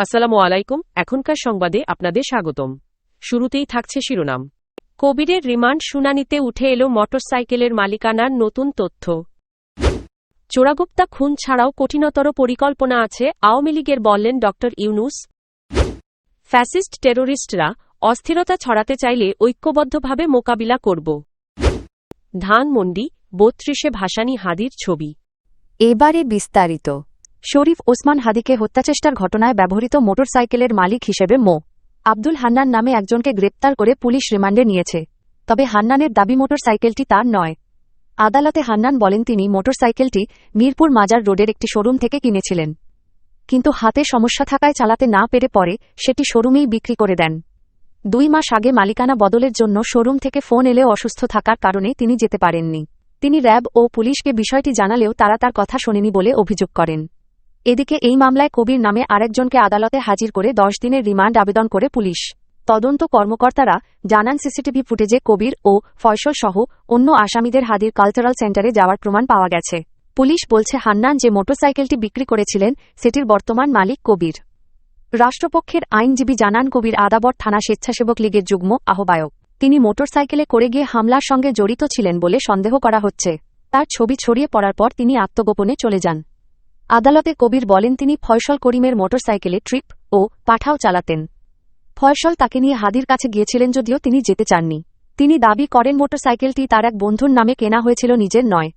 আসসালামু আলাইকুম, এখনকার সংবাদে আপনাদের স্বাগতম। শুরুতেই থাকছে শিরোনাম। কবিরের রিমান্ড শুনানিতে উঠে এলো মোটরসাইকেলের মালিকানার নতুন তথ্য। চোরাগুপ্তা খুন ছাড়াও কঠিনতর পরিকল্পনা আছে, আওয়ামী লীগের বললেন ড. ইউনুস। ফ্যাসিস্ট টেরোরিস্টরা অস্থিরতা ছড়াতে চাইলে ঐক্যবদ্ধভাবে মোকাবিলা করব। ধানমন্ডি, বত্রিশে ভাসানী হাদির ছবি। এবারে বিস্তারিত। শরীফ ওসমান হাদিকে হত্যাচেষ্টার ঘটনায় ব্যবহৃত মোটরসাইকেলের মালিক হিসেবে মো. আব্দুল হান্নান নামে একজনকে গ্রেপ্তার করে পুলিশ রিমান্ডে নিয়েছে। তবে হান্নানের দাবি মোটরসাইকেলটি তার নয়। আদালতে হান্নান বলেন তিনি মোটরসাইকেলটি মিরপুর মাজার রোডের একটি শোরুম থেকে কিনেছিলেন। কিন্তু হাতে সমস্যা থাকায় চালাতে না পেরে পরে সেটি শোরুমেই বিক্রি করে দেন। দুই মাস আগে মালিকানা বদলের জন্য শোরুম থেকে ফোন এলেও অসুস্থ থাকার কারণে তিনি যেতে পারেননি। তিনি র্যাব ও পুলিশকে বিষয়টি জানালেও তারা তার কথা শোনেনি বলে অভিযোগ করেন। এদিকে এই মামলায় কবির নামে আরেকজনকে আদালতে হাজির করে দশ দিনের রিমান্ড আবেদন করে পুলিশ। তদন্ত কর্মকর্তারা জানান সিসিটিভি ফুটেজে কবির ও ফয়সল সহ অন্য আসামিদের হাদির কালচারাল সেন্টারে যাওয়ার প্রমাণ পাওয়া গেছে। পুলিশ বলছে হান্নান যে মোটরসাইকেলটি বিক্রি করেছিলেন, সেটির বর্তমান মালিক কবির। রাষ্ট্রপক্ষের আইনজীবী জানান কবির আদাবর থানা স্বেচ্ছাসেবক লীগের যুগ্ম আহ্বায়ক। তিনি মোটরসাইকেলে করে গিয়ে হামলার সঙ্গে জড়িত ছিলেন বলে সন্দেহ করা হচ্ছে। তার ছবি ছড়িয়ে পড়ার পর তিনি আত্মগোপনে চলে যান। আদালতে কবির বলেন, তিনি ফয়সল করিমের মোটরসাইকেলে ট্রিপ ও পাঠাও চালাতেন। ফয়সল তাকে নিয়ে হাদির কাছে গিয়েছিলেন যদিও তিনি যেতে চাননি। তিনি দাবি করেন, মোটরসাইকেলটি তার এক বন্ধুর নামে কেনা হয়েছিল, নিজের নয়।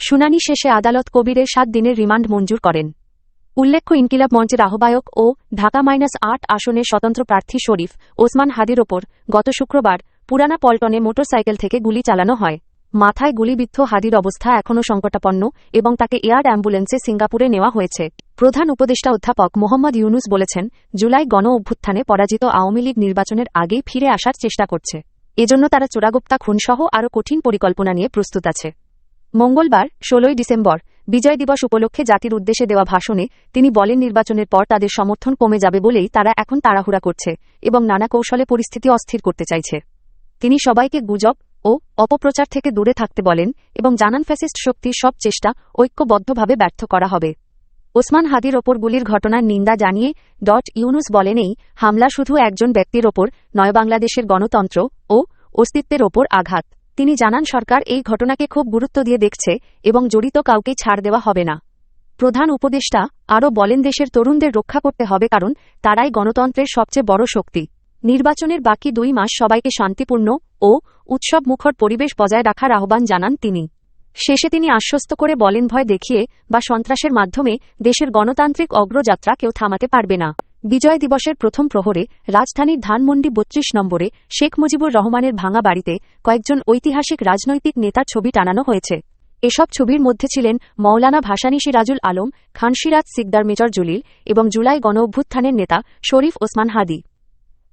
শুনানি শেষে আদালত কবিরের সাত দিনের রিমান্ড মঞ্জুর করেন। উল্লেখ্য, ইনকিলাব মঞ্চের আহ্বায়ক ও ঢাকা মাইনাস আট আসনের স্বতন্ত্র প্রার্থী শরীফ ওসমান হাদির ওপর গত শুক্রবার পুরানা পল্টনে মোটরসাইকেল থেকে গুলি চালানো হয়। মাথায় গুলিবিদ্ধ হাদির অবস্থা এখনও সংকটাপন্ন এবং তাকে এয়ার অ্যাম্বুলেন্সে সিঙ্গাপুরে নেওয়া হয়েছে। প্রধান উপদেষ্টা অধ্যাপক মোহাম্মদ ইউনুস বলেছেন, জুলাই গণ অভ্যুত্থানে পরাজিত আওয়ামী লীগ নির্বাচনের আগেই ফিরে আসার চেষ্টা করছে। এজন্য তারা চোরাগুপ্তা খুনসহ আরও কঠিন পরিকল্পনা নিয়ে প্রস্তুত আছে। মঙ্গলবার, ষোলোই ডিসেম্বর, বিজয় দিবস উপলক্ষে জাতির উদ্দেশ্যে দেওয়া ভাষণে তিনি বলেন, নির্বাচনের পর তাদের সমর্থন কমে যাবে বলেই তারা এখন তাড়াহুড়া করছে এবং নানা কৌশলে পরিস্থিতি অস্থির করতে চাইছে। তিনি সবাইকে গুজব ও অপপ্রচার থেকে দূরে থাকতে বলেন এবং জানান ফ্যাসিস্ট শক্তির সব চেষ্টা ঐক্যবদ্ধভাবে ব্যর্থ করা হবে। ওসমান হাদির ওপর গুলির ঘটনার নিন্দা জানিয়ে ডট ইউনুস বলেন, এই হামলা শুধু একজন ব্যক্তির ওপর নয়, বাংলাদেশের গণতন্ত্র ও অস্তিত্বের ওপর আঘাত। তিনি জানান, সরকার এই ঘটনাকে খুব গুরুত্ব দিয়ে দেখছে এবং জড়িত কাউকে ছাড় দেওয়া হবে না। প্রধান উপদেষ্টা আরও বলেন, দেশের তরুণদের রক্ষা করতে হবে কারণ তারাই গণতন্ত্রের সবচেয়ে বড় শক্তি। নির্বাচনের বাকি দুই মাস সবাইকে শান্তিপূর্ণ ও উৎসব মুখর পরিবেশ বজায় রাখার আহ্বান জানান তিনি। শেষে তিনি আশ্বস্ত করে বলেন, ভয় দেখিয়ে বা সন্ত্রাসের মাধ্যমে দেশের গণতান্ত্রিক অগ্রযাত্রা কেউ থামাতে পারবে না। বিজয় দিবসের প্রথম প্রহরে রাজধানীর ধানমন্ডি বত্রিশ নম্বরে শেখ মুজিবুর রহমানের ভাঙা বাড়িতে কয়েকজন ঐতিহাসিক রাজনৈতিক নেতার ছবি টানানো হয়েছে। এসব ছবির মধ্যে ছিলেন মৌলানা ভাসানী সিরাজুল আলম খানসিরাজ সিকদার মেজর জুলিল এবং জুলাই গণ অভ্যুত্থানের নেতা শরীফ ওসমান হাদি।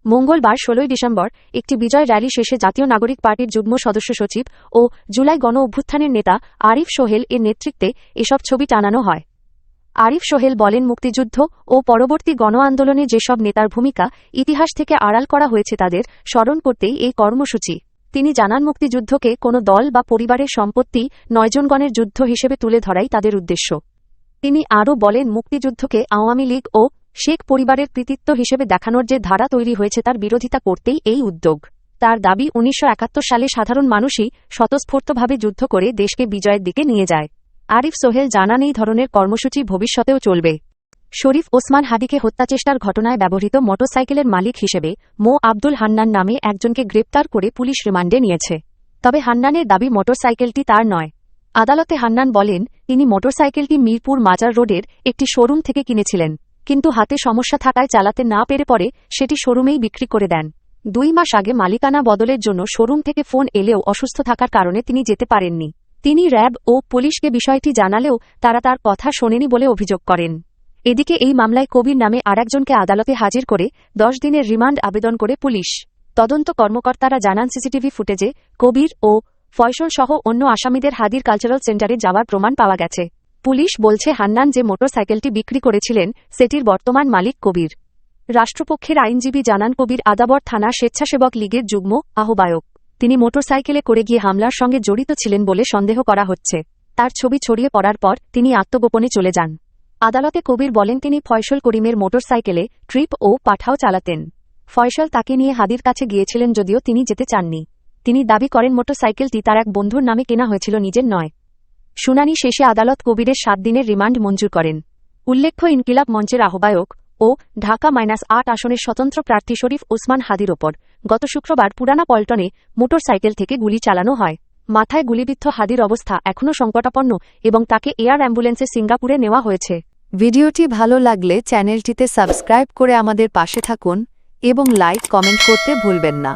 মঙ্গলবার ষোলোই ডিসেম্বর একটি বিজয় র্যালি শেষে জাতীয় নাগরিক পার্টির যুগ্ম সদস্য সচিব ও জুলাই গণ অভ্যুত্থানের নেতা আরিফ সোহেল এর নেতৃত্বে এসব ছবি টানানো হয়। আরিফ সোহেল বলেন, মুক্তিযুদ্ধ ও পরবর্তী গণ আন্দোলনে যেসব নেতার ভূমিকা ইতিহাস থেকে আড়াল করা হয়েছে তাদের স্মরণ করতেই এই কর্মসূচি। তিনি জানান, মুক্তিযুদ্ধকে কোনো দল বা পরিবারের সম্পত্তি নয়জনগণের যুদ্ধ হিসেবে তুলে ধরাই তাদের উদ্দেশ্য। তিনি আরও বলেন, মুক্তিযুদ্ধকে আওয়ামী লীগ ও শেখ পরিবারের কৃতিত্ব হিসেবে দেখানোর যে ধারা তৈরি হয়েছে তার বিরোধিতা করতেই এই উদ্যোগ। তার দাবি উনিশশো একাত্তর সালে সাধারণ মানুষই স্বতঃস্ফূর্তভাবে যুদ্ধ করে দেশকে বিজয়ের দিকে নিয়ে যায়। আরিফ সোহেল জানান এই ধরনের কর্মসূচি ভবিষ্যতেও চলবে। শরীফ ওসমান হাদিকে হত্যাচেষ্টার ঘটনায় ব্যবহৃত মোটরসাইকেলের মালিক হিসেবে মো. আব্দুল হান্নান নামে একজনকে গ্রেপ্তার করে পুলিশ রিমান্ডে নিয়েছে। তবে হান্নানের দাবি মোটরসাইকেলটি তার নয়। আদালতে হান্নান বলেন, তিনি মোটরসাইকেলটি মিরপুর মাজার রোডের একটি শোরুম থেকে কিনেছিলেন। কিন্তু হাতে সমস্যা থাকায় চালাতে না পেরে পরে সেটি শোরুমেই বিক্রি করে দেন। দুই মাস আগে মালিকানা বদলের জন্য শোরুম থেকে ফোন এলেও অসুস্থ থাকার কারণে তিনি যেতে পারেননি। তিনি র্যাব ও পুলিশকে বিষয়টি জানালেও তারা তার কথা শোনেনি বলে অভিযোগ করেন। এদিকে এই মামলায় কবির নামে আরেকজনকে আদালতে হাজির করে দশ দিনের রিমান্ড আবেদন করে পুলিশ। তদন্ত কর্মকর্তারা জানান সিসিটিভি ফুটেজে কবির ও ফয়সল সহ অন্য আসামিদের হাদির কালচারাল সেন্টারে যাওয়ার প্রমাণ পাওয়া গেছে। পুলিশ বলছে হান্নান যে মোটরসাইকেলটি বিক্রি করেছিলেন, সেটির বর্তমান মালিক কবির। রাষ্ট্রপক্ষের আইনজীবী জানান কবির আদাবর থানা স্বেচ্ছাসেবক লীগের যুগ্ম আহ্বায়ক। তিনি মোটরসাইকেলে করে গিয়ে হামলার সঙ্গে জড়িত ছিলেন বলে সন্দেহ করা হচ্ছে। তার ছবি ছড়িয়ে পড়ার পর তিনি আত্মগোপনে চলে যান। আদালতে কবির বলেন তিনি ফয়সল করিমের মোটরসাইকেলে ট্রিপ ও পাঠাও চালাতেন। ফয়সল তাকে নিয়ে হাদির কাছে গিয়েছিলেন যদিও তিনি যেতে চাননি। তিনি দাবি করেন, মোটরসাইকেলটি তার এক বন্ধুর নামে কেনা হয়েছিল, নিজের নয়। শুনানি শেষে আদালত কবিরের সাত দিনের রিমান্ড মঞ্জুর করেন। উল্লেখ্য, ইনকিলাব মঞ্চের আহ্বায়ক ও ঢাকা মাইনাস আট আসনের স্বতন্ত্র প্রার্থী শরীফ ওসমান হাদির ওপর গত শুক্রবার পুরানা পল্টনে মোটরসাইকেল থেকে গুলি চালানো হয়। মাথায় গুলিবিদ্ধ হাদির অবস্থা এখনও সংকটাপন্ন এবং তাকে এয়ার অ্যাম্বুলেন্সে সিঙ্গাপুরে নেওয়া হয়েছে। ভিডিওটি ভালো লাগলে চ্যানেলটিতে সাবস্ক্রাইব করে আমাদের পাশে থাকুন এবং লাইক, কমেন্ট করতে ভুলবেন না।